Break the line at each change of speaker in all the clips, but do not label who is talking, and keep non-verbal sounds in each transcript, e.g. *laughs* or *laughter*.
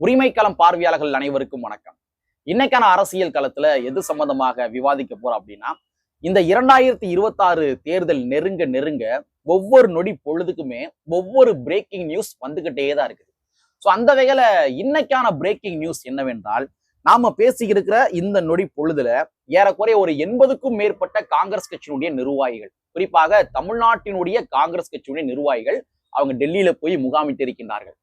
உரிமைக்களம் பார்வையாளர்கள் அனைவருக்கும் வணக்கம். இன்னைக்கான அரசியல் களத்துல எது சம்பந்தமாக விவாதிக்க போறோம் அப்படின்னா இந்த இரண்டாயிரத்தி இருபத்தாறு தேர்தல் நெருங்க நெருங்க ஒவ்வொரு நொடி பொழுதுக்குமே ஒவ்வொரு பிரேக்கிங் நியூஸ் வந்துகிட்டே தான் இருக்குது. ஸோ அந்த வகையில இன்னைக்கான பிரேக்கிங் நியூஸ் என்னவென்றால் நாம பேசியிருக்கிற இந்த நொடி பொழுதுல ஏறக்குறைய ஒரு எண்பதுக்கும் மேற்பட்ட காங்கிரஸ் கட்சியினுடைய நிர்வாகிகள் குறிப்பாக தமிழ்நாட்டினுடைய காங்கிரஸ் கட்சியுடைய நிர்வாகிகள் அவங்க டெல்லியில போய் முகாமிட்டு இருக்கின்றார்கள்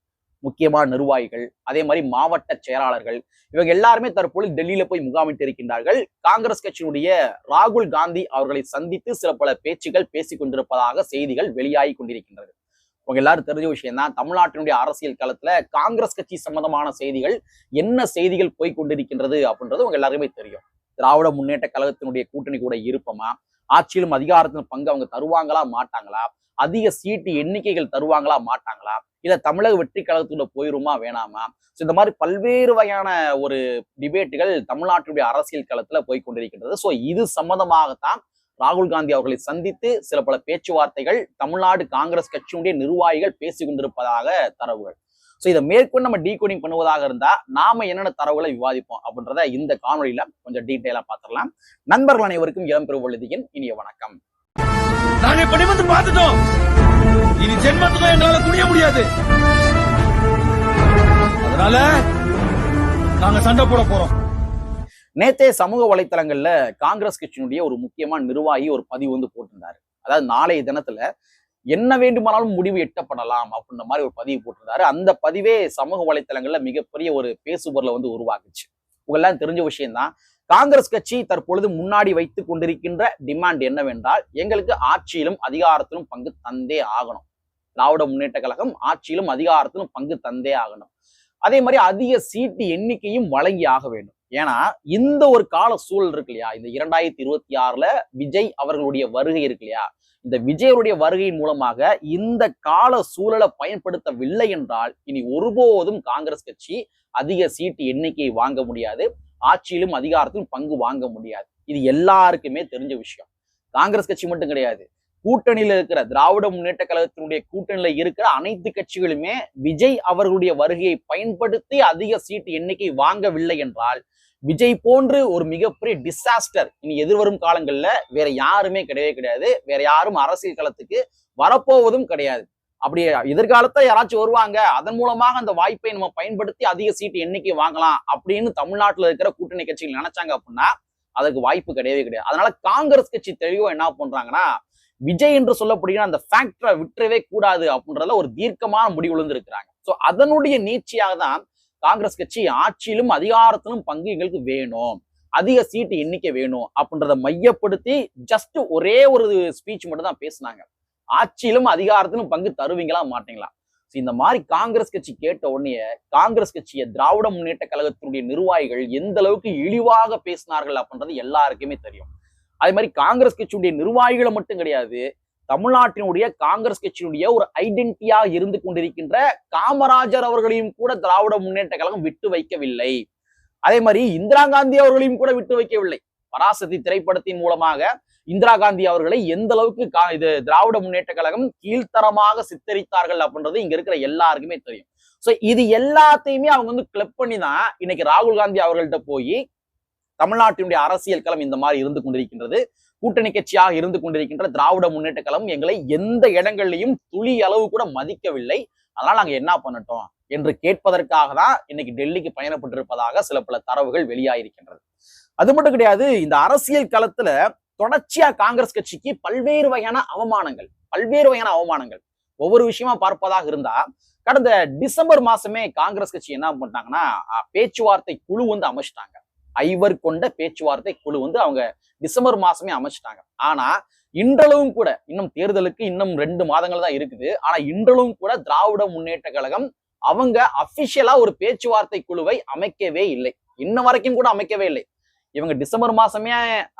முக்கியமான நிர்வாகிகள் அதே மாதிரி மாவட்ட செயலாளர்கள் இவங்க எல்லாருமே தற்பொழுது டெல்லியில போய் முகாமிட்டு இருக்கின்றார்கள். காங்கிரஸ் கட்சியினுடைய ராகுல் காந்தி அவர்களை சந்தித்து சில பல பேச்சுகள் பேசிக் கொண்டிருப்பதாக செய்திகள் வெளியாகி கொண்டிருக்கின்றது. உங்க எல்லாரும் தெரிஞ்ச விஷயம் தான் தமிழ்நாட்டினுடைய அரசியல் களத்துல காங்கிரஸ் கட்சி சம்பந்தமான செய்திகள் என்ன செய்திகள் போய் கொண்டிருக்கின்றது அப்படின்றது உங்க எல்லாருமே தெரியும். திராவிட முன்னேற்ற கழகத்தினுடைய கூட்டணி கூட இருப்பமா? ஆட்சியிலும் அதிகாரத்திலும் பங்கு அவங்க தருவாங்களா மாட்டாங்களா? அதிக சீட்டு எண்ணிக்கைகள் தருவாங்களா மாட்டாங்களா? இல்ல தமிழக வெற்றி கழகத்துக்குள்ள போயிருமா வேணாமா? ஸோ இந்த மாதிரி பல்வேறு வகையான ஒரு டிபேட்டுகள் தமிழ்நாட்டுடைய அரசியல் களத்துல போய் கொண்டிருக்கின்றது ஸோ இது சம்பந்தமாகத்தான் ராகுல் காந்தி அவர்களை சந்தித்து சில பல பேச்சுவார்த்தைகள் தமிழ்நாடு காங்கிரஸ் கட்சியினுடைய நிர்வாகிகள் பேசிக் கொண்டிருப்பதாக தரவுகள். ஸோ இதை மேற்கொண்டு நம்ம டீகோடிங் பண்ணுவதாக இருந்தா நாம என்னென்ன தரவுகளை விவாதிப்போம் அப்படின்றத இந்த காணொலியில கொஞ்சம் டீட்டெயிலா பார்த்துடலாம். நண்பர்கள் அனைவருக்கும் இளம் பெருவழுதியின் இனிய வணக்கம்.
நாங்க வந்து பார்த்துட்டோம். இனி ஜென்மத்துக்கும் எங்களால குனிய முடியாது. அதனால நாங்க சண்டை போட போறோம்.
நேத்தே சமூக வலைத்தளங்கள்ல காங்கிரஸ் கட்சியினுடைய ஒரு முக்கியமான நிர்வாகி ஒரு பதிவு வந்து போட்டிருந்தாரு. அதாவது நாளைய தினத்துல என்ன வேண்டுமானாலும் முடிவு எட்டப்படலாம் அப்படின்ற மாதிரி ஒரு பதிவு போட்டிருந்தாரு. அந்த பதிவே சமூக வலைத்தளங்கள்ல மிகப்பெரிய ஒரு பேசுபொருளை வந்து உருவாக்குச்சு. உங்கெல்லாம் தெரிஞ்ச விஷயம்தான். காங்கிரஸ் கட்சி தற்பொழுது முன்னாடி வைத்து கொண்டிருக்கின்ற டிமாண்ட் என்னவென்றால் எங்களுக்கு ஆட்சியிலும் அதிகாரத்திலும் பங்கு தந்தே ஆகணும். திராவிட முன்னேற்ற கழகம் ஆட்சியிலும் அதிகாரத்திலும் பங்கு தந்தே ஆகணும். அதே மாதிரி அதிக சீட்டு எண்ணிக்கையும் வழங்கி ஆக வேண்டும். ஏன்னா இந்த ஒரு கால சூழல் இருக்கு இல்லையா? இந்த இரண்டாயிரத்தி இருபத்தி ஆறுல விஜய் அவர்களுடைய வருகை இருக்கு இல்லையா? இந்த விஜயருடைய வருகையின் மூலமாக இந்த கால சூழலை பயன்படுத்தவில்லை என்றால் இனி ஒருபோதும் காங்கிரஸ் கட்சி அதிக சீட்டு எண்ணிக்கையை வாங்க முடியாது. ஆட்சியிலும் அதிகாரத்திலும் பங்கு வாங்க முடியாது. இது எல்லாருக்குமே தெரிஞ்ச விஷயம். காங்கிரஸ் கட்சி மட்டும் கிடையாது. கூட்டணியில இருக்கிற திராவிட முன்னேற்ற கழகத்தினுடைய கூட்டணியில இருக்கிற அனைத்து கட்சிகளுமே விஜய் அவர்களுடைய வருகையை பயன்படுத்தி அதிக சீட்டு எண்ணிக்கை வாங்கவில்லை என்றால் விஜய் போன்று ஒரு மிகப்பெரிய டிசாஸ்டர் இனி எதிர்வரும் காலங்கள்ல வேற யாருமே கிடையவே கிடையாது. வேற யாரும் அரசியல் களத்துக்கு வரப்போவதும் கிடையாது. அப்படி எதிர்காலத்துல யாராச்சும் வருவாங்க அதன் மூலமாக அந்த வாய்ப்பை நம்ம பயன்படுத்தி அதிக சீட்டு எண்ணிக்கை வாங்கலாம் அப்படின்னு தமிழ்நாட்டுல இருக்கிற கூட்டணி கட்சிகள் நினைச்சாங்க அப்படின்னா அதுக்கு வாய்ப்பு கிடையவே கிடையாது. அதனால காங்கிரஸ் கட்சி தெளிவா என்ன பண்றாங்கன்னா விஜய் என்று சொல்லப்படுகிற அந்த ஃபேக்டரை விட்டுறவே கூடாது அப்படின்றதுல ஒரு தீர்க்கமான முடிவு இருக்கிறாங்க ஸோ அதனுடைய நீட்சியாக தான் காங்கிரஸ் கட்சி ஆட்சியிலும் அதிகாரத்திலும் பங்கு எங்களுக்கு வேணும். அதிக சீட்டு எண்ணிக்கை வேணும் அப்படின்றத மையப்படுத்தி ஜஸ்ட் ஒரே ஒரு ஸ்பீச் மட்டும் தான் பேசினாங்க. ஆட்சியிலும் அதிகாரத்திலும் பங்கு தருவீங்களா மாட்டீங்களா? இந்த மாதிரி காங்கிரஸ் கட்சி கேட்ட உடனே காங்கிரஸ் கட்சியை திராவிட முன்னேற்ற கழகத்தினுடைய நிர்வாகிகள் எந்த அளவுக்கு இழிவாக பேசினார்கள் அப்படின்றது எல்லாருக்குமே தெரியும். அதே மாதிரி காங்கிரஸ் கட்சியுடைய நிர்வாகிகளை மட்டும் கிடையாது தமிழ்நாட்டினுடைய காங்கிரஸ் கட்சியினுடைய ஒரு ஐடென்டிட்டியா இருந்து கொண்டிருக்கின்ற காமராஜர் அவர்களையும் கூட திராவிட முன்னேற்ற கழகம் விட்டு வைக்கவில்லை. அதே மாதிரி இந்திரா காந்தி அவர்களையும் கூட விட்டு வைக்கவில்லை. பராசக்தி திரைப்படத்தின் மூலமாக இந்திரா காந்தி அவர்களை எந்த அளவுக்கு கா- இது திராவிட முன்னேற்ற கழகம் கீழ்த்தரமாக சித்தரித்தார்கள் அப்படின்றது இங்க இருக்கிற எல்லாருக்குமே தெரியும். சோ இது எல்லாத்தையுமே அவங்க வந்து கிளப் பண்ணி தான் இன்னைக்கு ராகுல் காந்தி அவர்கள்ட்ட போய் தமிழ்நாட்டினுடைய அரசியல் களம் இந்த மாதிரி இருந்து கொண்டிருக்கின்றது. கூட்டணி கட்சியாக இருந்து கொண்டிருக்கின்ற திராவிட முன்னேற்ற களம் எங்களை எந்த இடங்கள்லையும் துளி அளவு கூட மதிக்கவில்லை. அதனால நாங்க என்ன பண்ணட்டும் என்று கேட்பதற்காக தான் இன்னைக்கு டெல்லிக்கு பயணப்பட்டிருப்பதாக சில பல தரவுகள் வெளியாயிருக்கின்றது. அது மட்டும் கிடையாது இந்த அரசியல் களத்துல தொடர்ச்சியா காங்கிரஸ் கட்சிக்கு பல்வேறு வகையான அவமானங்கள் பல்வேறு வகையான அவமானங்கள் ஒவ்வொரு விஷயமா பார்ப்பதாக இருந்தா கடந்த டிசம்பர் மாசமே காங்கிரஸ் கட்சி என்ன பண்ணாங்கன்னா பேச்சுவார்த்தை குழு வந்து அமைச்சிட்டாங்க. ஐவர் கொண்ட பேச்சுவார்த்தை குழு வந்து அவங்க டிசம்பர் மாசமே அமைச்சிட்டாங்க. ஆனா இன்றளவும் கூட இன்னும் தேர்தலுக்கு இன்னும் ரெண்டு மாதங்கள் தான் இருக்குது. ஆனா இன்றளவும் கூட திராவிட முன்னேற்ற கழகம் அவங்க அபிஷியலா ஒரு பேச்சுவார்த்தை குழுவை அமைக்கவே இல்லை. இன்ன வரைக்கும் கூட அமைக்கவே இல்லை. இவங்க டிசம்பர் மாசமே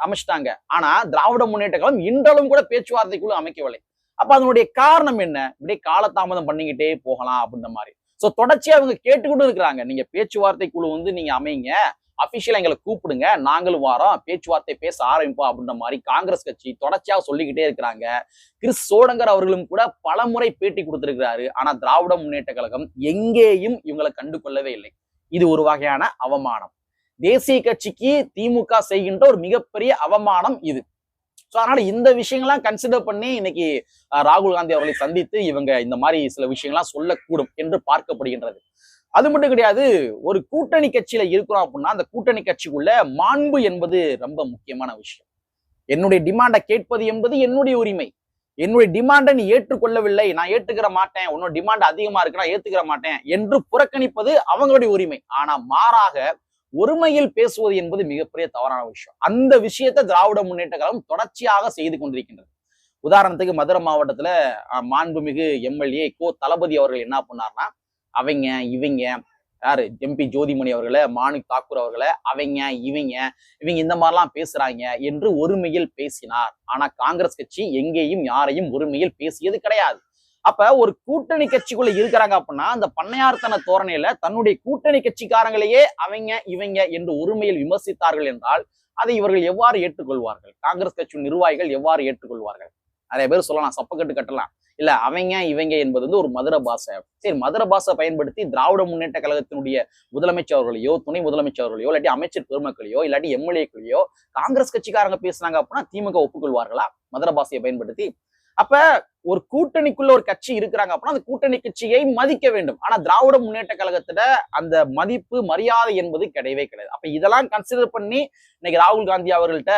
அமைச்சிட்டாங்க. ஆனா திராவிட முன்னேற்ற கழகம் இன்றளவும் கூட பேச்சுவார்த்தை குழு அமைக்கவில்லை. அப்ப அதனுடைய காரணம் என்ன? இப்படியே காலதாமதம் பண்ணிக்கிட்டே போகலாம் அப்படின்ற மாதிரி. சோ தொடர்ச்சியா அவங்க கேட்டுக்கொண்டு இருக்கிறாங்க. நீங்க பேச்சுவார்த்தை குழு வந்து நீங்க அமைங்க. அபிஷியலா எங்களை கூப்பிடுங்க. நாங்களும் வாரோம். பேச்சுவார்த்தை பேச ஆரம்பிப்போம் அப்படின்ற மாதிரி காங்கிரஸ் கட்சி தொடர்ச்சியாக சொல்லிக்கிட்டே இருக்கிறாங்க. கிறிஸ் சோடங்கர் அவர்களும் கூட பலமுறை பேட்டி கொடுத்திருக்கிறாரு. ஆனா திராவிட முன்னேற்ற கழகம் எங்கேயும் இவங்களை கண்டு கொள்ளவே இல்லை. இது ஒரு வகையான அவமானம். தேசிய கட்சிக்கு திமுக செய்கின்ற ஒரு மிகப்பெரிய அவமானம் இது. ஸோ அதனால இந்த விஷயங்கள்லாம் கன்சிடர் பண்ணி இன்னைக்கு ராகுல் காந்தி அவர்களை சந்தித்து இவங்க இந்த மாதிரி சில விஷயங்கள்லாம் சொல்லக்கூடும் என்று பார்க்கப்படுகின்றது. அது மட்டும் கிடையாது ஒரு கூட்டணி கட்சியில இருக்கிறோம் அப்படின்னா அந்த கூட்டணி கட்சிக்குள்ள மாண்பு என்பது ரொம்ப முக்கியமான விஷயம். என்னுடைய டிமாண்டை கேட்பது என்பது என்னுடைய உரிமை. என்னுடைய டிமாண்டை நீ ஏற்றுக்கொள்ளவில்லை நான் ஏற்றுக்கிற மாட்டேன் உன்னோட டிமாண்ட் அதிகமா இருக்கு நான் ஏத்துக்கிற மாட்டேன் என்று புறக்கணிப்பது அவங்களுடைய உரிமை. ஆனா மாறாக ஒருமையில் பேசுவது என்பது மிகப்பெரிய தவறான விஷயம். அந்த விஷயத்தை திராவிட முன்னேற்ற கழகம் தொடர்ச்சியாக செய்து கொண்டிருக்கின்றது. உதாரணத்துக்கு மதுரை மாவட்டத்துல மாண்புமிகு எம்எல்ஏ கோ தளபதி அவர்கள் என்ன பண்ணார்னா அவங்க இவங்க யாரு? எம்பி ஜோதிமணி அவர்களை மாணிக் தாக்கூர் அவர்களை அவங்க இவங்க இவங்க இந்த மாதிரிலாம் பேசுறாங்க என்று ஒருமையில் பேசினார். ஆனா காங்கிரஸ் கட்சி எங்கேயும் யாரையும் ஒருமையில் பேசியது கிடையாது. அப்ப ஒரு கூட்டணி கட்சிக்குள்ள இருக்கிறாங்க அப்படின்னா அந்த பண்ணையார்த்தன தோரணையில தன்னுடைய கூட்டணி கட்சிக்காரங்களையே அவங்க இவங்க என்று ஒருமையில் விமர்சித்தார்கள் என்றால் அதை இவர்கள் எவ்வாறு ஏற்றுக்கொள்வார்கள்? காங்கிரஸ் கட்சி நிர்வாகிகள் எவ்வாறு ஏற்றுக்கொள்வார்கள்? நிறைய பேர் சொல்லலாம் சப்பக்கட்டு கட்டலாம். இல்ல அவங்க இவங்க என்பது வந்து ஒரு மதுர பாஷை. சரி மதுர பாஷை பயன்படுத்தி திராவிட முன்னேற்ற கழகத்தினுடைய முதலமைச்சர் அவர்களையோ துணை முதலமைச்சர் அவர்களையோ இல்லாட்டி அமைச்சர் பெருமக்களையோ இல்லாட்டி எம்எல்ஏக்களையோ காங்கிரஸ் கட்சிக்காரங்க பேசுனாங்க அப்படின்னா திமுக ஒப்புக்கொள்வார்களா? மதுர பாஷையை பயன்படுத்தி அப்ப ஒரு கூட்டணிக்குள்ள ஒரு கட்சி இருக்கிறாங்க அப்படின்னா அந்த கூட்டணி கட்சியை மதிக்க வேண்டும். ஆனா திராவிட முன்னேற்ற கழகத்துல அந்த மதிப்பு மரியாதை என்பது கிடையவே கிடையாது. அப்ப இதெல்லாம் கன்சிடர் பண்ணி இன்னைக்கு ராகுல் காந்தி அவர்கள்ட்ட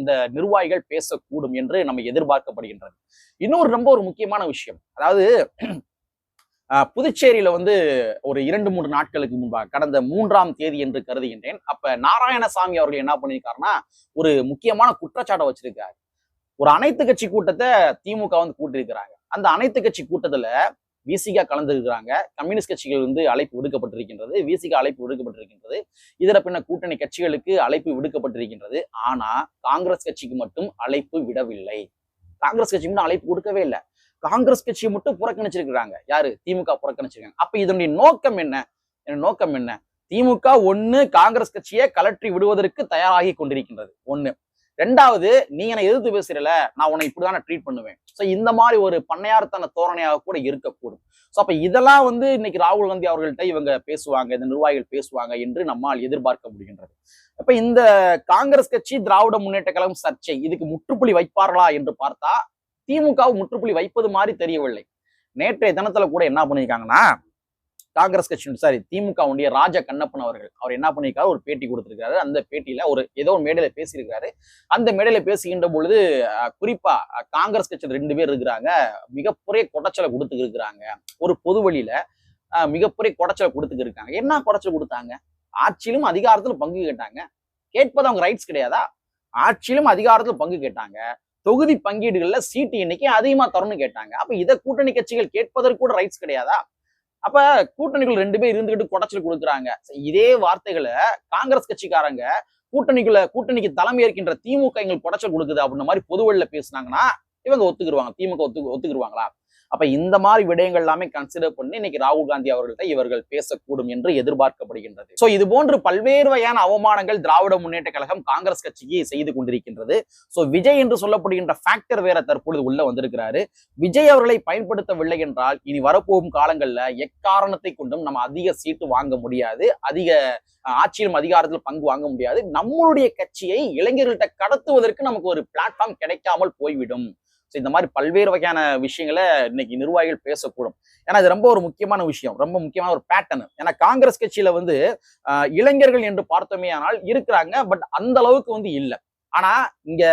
இந்த நிர்வாகிகள் பேசக்கூடும் என்று நம்ம எதிர்பார்க்கப்படுகின்றது. இன்னொரு ரொம்ப ஒரு முக்கியமான விஷயம். அதாவது புதுச்சேரியில வந்து ஒரு இரண்டு மூன்று நாட்களுக்கு முன்பாக கடந்த மூன்றாம் தேதி என்று கருதுகின்றேன். அப்ப நாராயணசாமி அவர்கள் என்ன பண்ணியிருக்காருன்னா ஒரு முக்கியமான குற்றச்சாட்டை வச்சிருக்காரு. ஒரு அனைத்து கட்சி கூட்டத்தை திமுக வந்து கூட்டியிருக்கிறாங்க. அந்த அனைத்து கட்சி கூட்டத்துல விசிகா கலந்துருக்கிறாங்க. கம்யூனிஸ்ட் கட்சிகள் வந்து அழைப்பு விடுக்கப்பட்டிருக்கின்றது. விசிகா அழைப்பு விடுக்கப்பட்டிருக்கின்றது. இதர பின்ன கூட்டணி கட்சிகளுக்கு அழைப்பு விடுக்கப்பட்டிருக்கின்றது. ஆனா காங்கிரஸ் கட்சிக்கு மட்டும் அழைப்பு விடவில்லை. காங்கிரஸ் கட்சி மட்டும் அழைப்பு கொடுக்கவே இல்லை. காங்கிரஸ் கட்சியை மட்டும் புறக்கணிச்சிருக்கிறாங்க. யாரு? திமுக புறக்கணிச்சிருக்காங்க. அப்ப இதனுடைய நோக்கம் என்ன? இதனுடைய நோக்கம் என்ன? திமுக ஒன்னு காங்கிரஸ் கட்சியை கலற்றி விடுவதற்கு தயாராகி கொண்டிருக்கின்றது. ஒண்ணு. ரெண்டாவது நீ என்னை எதிர்த்து பேசுறல நான் உன்னை இப்படிதானே ட்ரீட் பண்ணுவேன். ஸோ இந்த மாதிரி ஒரு பண்ணையார்த்தன தோரணையாக கூட இருக்கக்கூடும். ஸோ அப்போ இதெல்லாம் வந்து இன்னைக்கு ராகுல் காந்தி அவர்கள்ட்ட இவங்க பேசுவாங்க இந்த நிர்வாகிகள் பேசுவாங்க என்று நம்மால் எதிர்பார்க்க முடிகின்றது. அப்ப இந்த காங்கிரஸ் கட்சி திராவிட முன்னேற்ற கழகம் சர்ச்சை இதுக்கு முற்றுப்புள்ளி வைப்பார்களா என்று பார்த்தா திமுக முற்றுப்புள்ளி வைப்பது மாதிரி தெரியவில்லை. நேற்றைய தினத்துல கூட என்ன பண்ணியிருக்காங்கன்னா காங்கிரஸ் கட்சி சாரி திமுகவுடைய ராஜா கண்ணப்பன் அவர்கள் அவர் என்ன பண்ணியிருக்காரு? ஒரு பேட்டி கொடுத்திருக்காரு அந்த பேட்டியில ஒரு ஏதோ ஒரு மேடையில பேசியிருக்காரு அந்த மேடையில பேசுகின்ற பொழுது அஹ், குறிப்பா காங்கிரஸ் கட்சியில் ரெண்டு பேர் இருக்கிறாங்க. மிகப்பெரிய கொடைச்சலை கொடுத்துக்கு இருக்கிறாங்க. ஒரு பொது வழியில மிகப்பெரிய கொடைச்சலை கொடுத்துக்கு இருக்காங்க. என்ன கொடைச்சல் கொடுத்தாங்க? ஆட்சியிலும் அதிகாரத்திலும் பங்கு கேட்டாங்க. கேட்பது அவங்க ரைட்ஸ் கிடையாதா? ஆட்சியிலும் அதிகாரத்தில் பங்கு கேட்டாங்க. தொகுதி பங்கீடுகள்ல சீட்டு எண்ணிக்கை அதிகமா தரணும்னு கேட்டாங்க. அப்ப இதை கூட்டணி கட்சிகள் கேட்பதற்கு கூட ரைட்ஸ் கிடையாதா? அப்ப கூட்டணிக்குள்ள ரெண்டு பேர் இருந்துகிட்டு குடைச்சல் கொடுக்குறாங்க. இதே வார்த்தைகளை காங்கிரஸ் கட்சிக்காரங்க கூட்டணிக்குள்ள கூட்டணிக்கு தலைமை ஏற்கின்ற திமுக எங்களுக்கு குடைச்சல் கொடுக்குது அப்படின்ற மாதிரி பொதுவெளியில பேசுனாங்கன்னா இவங்க ஒத்துக்குருவாங்க. திமுக ஒத்து ஒத்துக்குருவாங்களா? அப்ப இந்த மாதிரி விடயங்கள் எல்லாமே கன்சிடர் பண்ணி இன்னைக்கு ராகுல் காந்தி அவர்கள்ட்ட இவர்கள் பேசக்கூடும் என்று எதிர்பார்க்கப்படுகின்றது. சோ இது போன்று பல்வேறு வகையான அவமானங்கள் திராவிட முன்னேற்ற கழகம் காங்கிரஸ் கட்சிக்கு செய்து கொண்டிருக்கின்றது. சோ விஜய் என்று சொல்லப்படுகின்ற ஃபேக்டர் வேற தற்பொழுது உள்ள வந்திருக்கிறாரு. விஜய் அவர்களை பயன்படுத்தவில்லை என்றால் இனி வரப்போகும் காலங்கள்ல எக்காரணத்தை கொண்டும் நம்ம அதிக சீட்டு வாங்க முடியாது. அதிக ஆட்சியிலும் அதிகாரத்தில் பங்கு வாங்க முடியாது. நம்மளுடைய கட்சியை இளைஞர்கள்ட்ட கடத்துவதற்கு நமக்கு ஒரு பிளாட்ஃபார்ம் கிடைக்காமல் போய்விடும். ஸோ இந்த மாதிரி பல்வேறு வகையான விஷயங்களை இன்னைக்கு நிர்வாகிகள் பேசக்கூடும். ஏன்னா இது ரொம்ப ஒரு முக்கியமான விஷயம். ரொம்ப முக்கியமான ஒரு பேட்டர்ன் ஏன்னா காங்கிரஸ் கட்சியில வந்து இளைஞர்கள் என்று பார்த்தோமே ஆனால் இருக்கிறாங்க. பட் அந்த அளவுக்கு வந்து இல்லை. ஆனா இங்க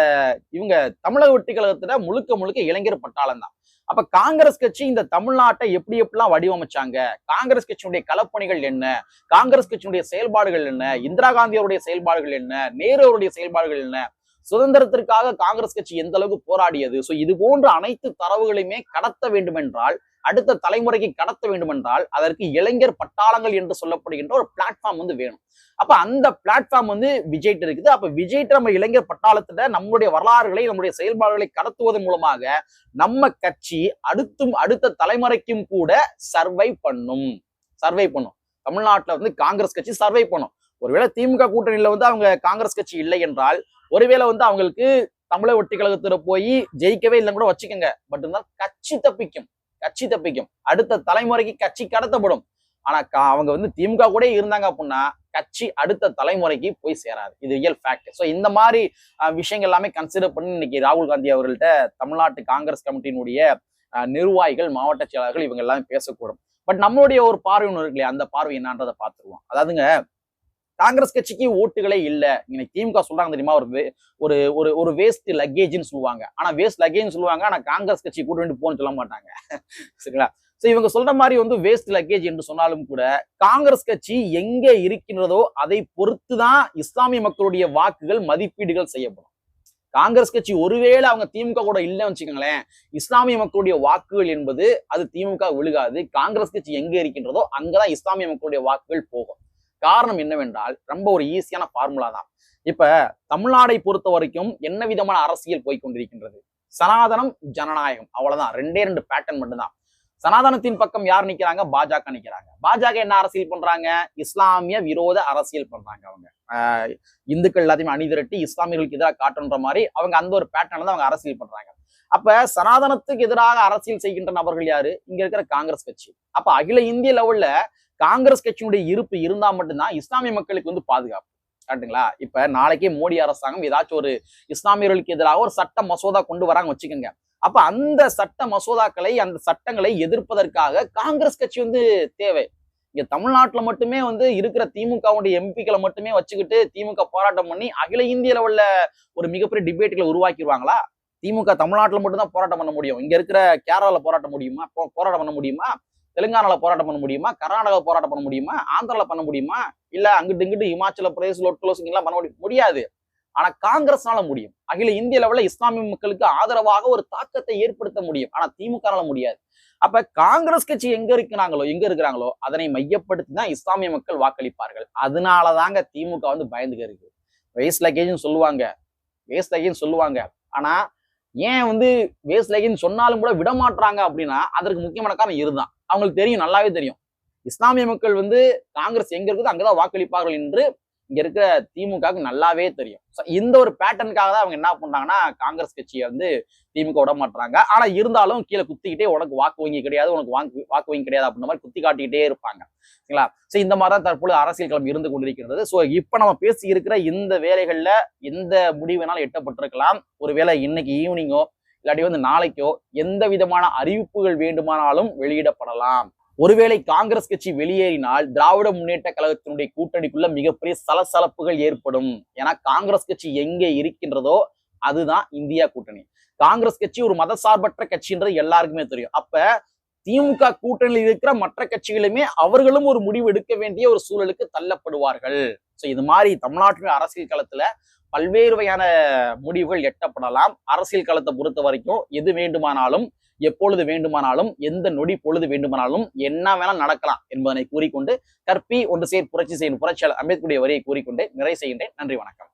இவங்க தமிழக வெற்றி கழகத்துல முழுக்க முழுக்க இளைஞர் பட்டாளம் தான். அப்ப காங்கிரஸ் கட்சி இந்த தமிழ்நாட்டை எப்படி எப்படிலாம் வடிவமைச்சாங்க? காங்கிரஸ் கட்சியினுடைய களப்பணிகள் என்ன? காங்கிரஸ் கட்சியினுடைய செயல்பாடுகள் என்ன? இந்திரா காந்தியோருடைய செயல்பாடுகள் என்ன? நேரு அவருடைய செயல்பாடுகள் என்ன? சுதந்திரத்திற்காக காங்கிரஸ் கட்சி எந்த அளவுக்கு போராடியது? சோ இது போன்ற அனைத்து தரவுகளையுமே கடத்த வேண்டுமென்றால் அடுத்த தலைமுறைக்கு கடத்த வேண்டுமென்றால் அதற்கு இளைஞர் பட்டாளங்கள் என்று சொல்லப்படுகின்ற ஒரு பிளாட்ஃபார்ம் வந்து வேணும். அப்ப அந்த பிளாட்ஃபார்ம் வந்து விஜய்ட்டு இருக்குது. அப்ப விஜய்ட்டு நம்ம இளைஞர் பட்டாளத்துல நம்மளுடைய வரலாறுகளை நம்முடைய செயல்பாடுகளை கடத்துவதன் மூலமாக நம்ம கட்சி அடுத்தும் அடுத்த தலைமுறைக்கும் கூட சர்வை பண்ணும். சர்வை பண்ணும். தமிழ்நாட்டுல வந்து காங்கிரஸ் கட்சி சர்வை பண்ணும். ஒருவேளை திமுக கூட்டணியில வந்து அவங்க காங்கிரஸ் கட்சி இல்லை என்றால் ஒருவேளை வந்து அவங்களுக்கு தமிழக ஒட்டி கழகத்துல போய் ஜெயிக்கவே இல்லைன்னு கூட வச்சுக்கோங்க. பட் இருந்தால் கட்சி தப்பிக்கும். கட்சி தப்பிக்கும். அடுத்த தலைமுறைக்கு கட்சி கடத்தப்படும். ஆனா கா- அவங்க வந்து திமுக கூட இருந்தாங்க அப்படின்னா கட்சி அடுத்த தலைமுறைக்கு போய் சேராது. இது ரியல் ஃபேக்ட் ஸோ இந்த மாதிரி விஷயங்கள் எல்லாமே கன்சிடர் பண்ணி இன்னைக்கு ராகுல் காந்தி அவர்கள்ட்ட தமிழ்நாட்டு காங்கிரஸ் கமிட்டியினுடைய நிர்வாகிகள் மாவட்ட செயலாளர்கள் இவங்க எல்லாமே பேசக்கூடும். பட் நம்மளுடைய ஒரு பார்வை ஒன்று இருக்கு இல்லையா? அந்த பார்வை என்னன்றதை பார்த்துருவோம். அதாவதுங்க காங்கிரஸ் கட்சிக்கு ஓட்டுகளே இல்லை. இன்னைக்கு திமுக சொல்றாங்க தெரியுமா? ஒரு ஒரு ஒரு ஒரு வேஸ்ட் லக்கேஜ்னு சொல்லுவாங்க. ஆனா வேஸ்ட் லக்கேஜ் சொல்லுவாங்க. ஆனா காங்கிரஸ் கட்சி கூட வேண்டி போன்னு சொல்ல மாட்டாங்க. *laughs* சரிங்களா? ஸோ இவங்க சொல்ற மாதிரி வந்து வேஸ்ட் லக்கேஜ் என்று சொன்னாலும் கூட காங்கிரஸ் கட்சி எங்க இருக்கின்றதோ அதை பொறுத்து தான் இஸ்லாமிய மக்களுடைய வாக்குகள் மதிப்பீடுகள் செய்யப்படும். காங்கிரஸ் கட்சி ஒருவேளை அவங்க திமுக கூட இல்லைன்னு வச்சுக்கோங்களேன் இஸ்லாமிய மக்களுடைய வாக்குகள் என்பது அது திமுக விழுகாது. காங்கிரஸ் கட்சி எங்க இருக்கின்றதோ அங்கதான் இஸ்லாமிய மக்களுடைய வாக்குகள் போகும். காரணம் என்னவென்றால் ரொம்ப ஒரு ஈஸியான ஃபார்முலா தான். இப்ப தமிழ்நாடை பொறுத்த வரைக்கும் என்ன விதமான அரசியல் போய்கொண்டிருக்கின்றது சனாதனம் ஜனநாயகம். அவ்வளவுதான். ரெண்டே ரெண்டு பேட்டர்ன் மட்டும்தான். சனாதனத்தின் பக்கம் யார் நிக்கிறாங்க? பாஜக நிக்கிறாங்க. பாஜக என்ன அரசியல் பண்றாங்க? இஸ்லாமிய விரோத அரசியல் பண்றாங்க அவங்க. இந்துக்கள் எல்லாத்தையுமே அணிதிரட்டி இஸ்லாமியர்களுக்கு எதிராக காட்டுன்ற மாதிரி அவங்க அந்த ஒரு பேட்டர்ல தான் அவங்க அரசியல் பண்றாங்க. அப்ப சனாதனத்துக்கு எதிராக அரசியல் செய்கின்ற நபர்கள் யாரு? இங்க இருக்கிற காங்கிரஸ் கட்சி. அப்ப அகில இந்திய லெவல்ல காங்கிரஸ் கட்சியினுடைய இருப்பு இருந்தா மட்டும்தான் இஸ்லாமிய மக்களுக்கு வந்து பாதுகாப்பு. கரெக்டுங்களா இப்ப நாளைக்கே மோடி அரசாங்கம் ஏதாச்சும் ஒரு இஸ்லாமியர்களுக்கு எதிராக ஒரு சட்ட மசோதா கொண்டு வராங்க வச்சுக்கோங்க. அப்ப அந்த சட்ட மசோதாக்களை அந்த சட்டங்களை எதிர்ப்பதற்காக காங்கிரஸ் கட்சி வந்து தேவை. இங்க தமிழ்நாட்டுல மட்டுமே வந்து இருக்கிற திமுகவுடைய எம்பிக்களை மட்டுமே வச்சுக்கிட்டு திமுக போராட்டம் பண்ணி அகில இந்திய லெவல்ல ஒரு மிகப்பெரிய டிபேட்டுகளை உருவாக்கிடுவாங்களா? திமுக தமிழ்நாட்டில் மட்டும்தான் போராட்டம் பண்ண முடியும். இங்க இருக்கிற கேரளால போராட்டம் முடியுமா? போராட்டம் பண்ண முடியுமா? தெலுங்கானால போராட்டம் பண்ண முடியுமா? கர்நாடகா போராட்டம் பண்ண முடியுமா? ஆந்திரால பண்ண முடியுமா? இல்ல அங்கிட்டு இங்கிட்டு இமாச்சல பிரதேச லொட்கலோசிங் இங்கெல்லாம் பண்ண முடியும்? முடியாது. ஆனா காங்கிரஸ்னால முடியும். அகில இந்திய லெவல்ல இஸ்லாமிய மக்களுக்கு ஆதரவாக ஒரு தாக்கத்தை ஏற்படுத்த முடியும். ஆனா திமுகனால முடியாது. அப்ப காங்கிரஸ் கட்சி எங்க இருக்கிறாங்களோ எங்க இருக்கிறாங்களோ அதனை மையப்படுத்தி தான் இஸ்லாமிய மக்கள் வாக்களிப்பார்கள். அதனாலதாங்க திமுக வந்து பயந்துக்க இருக்கு. வேஸ்ட் லக்கேஜ்னு சொல்லுவாங்க. வேஸ்ட் லக்கேஜ் சொல்லுவாங்க. ஆனா ஏன் வந்து வேஸ்ட் லக்கேஜ் சொன்னாலும் கூட விட மாட்றாங்க அப்படின்னா அதற்கு முக்கியமான காரணம் இதுதான். அவங்களுக்கு தெரியும் நல்லாவே தெரியும். இஸ்லாமிய மக்கள் வந்து காங்கிரஸ் எங்க இருக்குதோ அங்கதான் வாக்களிப்பார்கள் என்று இங்க இருக்கிற திமுகவுக்கு நல்லாவே தெரியும். இந்த ஒரு பேட்டர்னுக்காக தான் அவங்க என்ன பண்றாங்கன்னா காங்கிரஸ் கட்சியை வந்து திமுக விட மாட்டாங்க ஆனா இருந்தாலும் கீழே குத்திக்கிட்டே உனக்கு வாக்கு வங்கி கிடையாது உனக்கு வாக்கு வாக்கு வங்கி கிடையாது அப்படின்ற மாதிரி குத்தி காட்டிக்கிட்டே இருப்பாங்க. சரிங்களா? சோ இந்த மாதிரி தான் தற்போது அரசியல் களம் இருந்து கொண்டிருக்கிறது. சோ இப்ப நம்ம பேசி இருக்கிற இந்த வேலைகள்ல எந்த முடிவு எட்டப்பட்டிருக்கலாம். ஒருவேளை இன்னைக்கு ஈவினிங்கோ இல்லாட்டி வந்து நாளைக்கோ எந்த விதமான அறிவிப்புகள் வேண்டுமானாலும் வெளியிடப்படலாம். ஒருவேளை காங்கிரஸ் கட்சி வெளியேறினால் திராவிட முன்னேற்ற கழகத்தினுடைய கூட்டணிக்குள்ள மிகப்பெரிய சலசலப்புகள் ஏற்படும். ஏன்னா காங்கிரஸ் கட்சி எங்கே இருக்கின்றதோ அதுதான் இந்தியா கூட்டணி. காங்கிரஸ் கட்சி ஒரு மதசார்பற்ற கட்சின்றது எல்லாருக்குமே தெரியும். அப்ப திமுக கூட்டணியில் இருக்கிற மற்ற கட்சிகளுமே அவர்களும் ஒரு முடிவு எடுக்க வேண்டிய ஒரு சூழலுக்கு தள்ளப்படுவார்கள். சோ இது மாதிரி தமிழ்நாட்டின் அரசியல் களத்துல பல்வேறு வகையான முடிவுகள் எட்டப்படலாம். அரசியல் களத்தை பொறுத்த வரைக்கும் எது வேண்டுமானாலும் எப்பொழுது வேண்டுமானாலும் எந்த நொடி பொழுது வேண்டுமானாலும் என்ன வேணாலும் நடக்கலாம் என்பதனை கூறிக்கொண்டு கற்பி ஒன்று சேர் புரட்சி செய்யும் புரட்சியாளர் அம்பேத்கருடைய வரியை கூறிக்கொண்டு நிறைவு செய்கின்றேன். நன்றி வணக்கம்.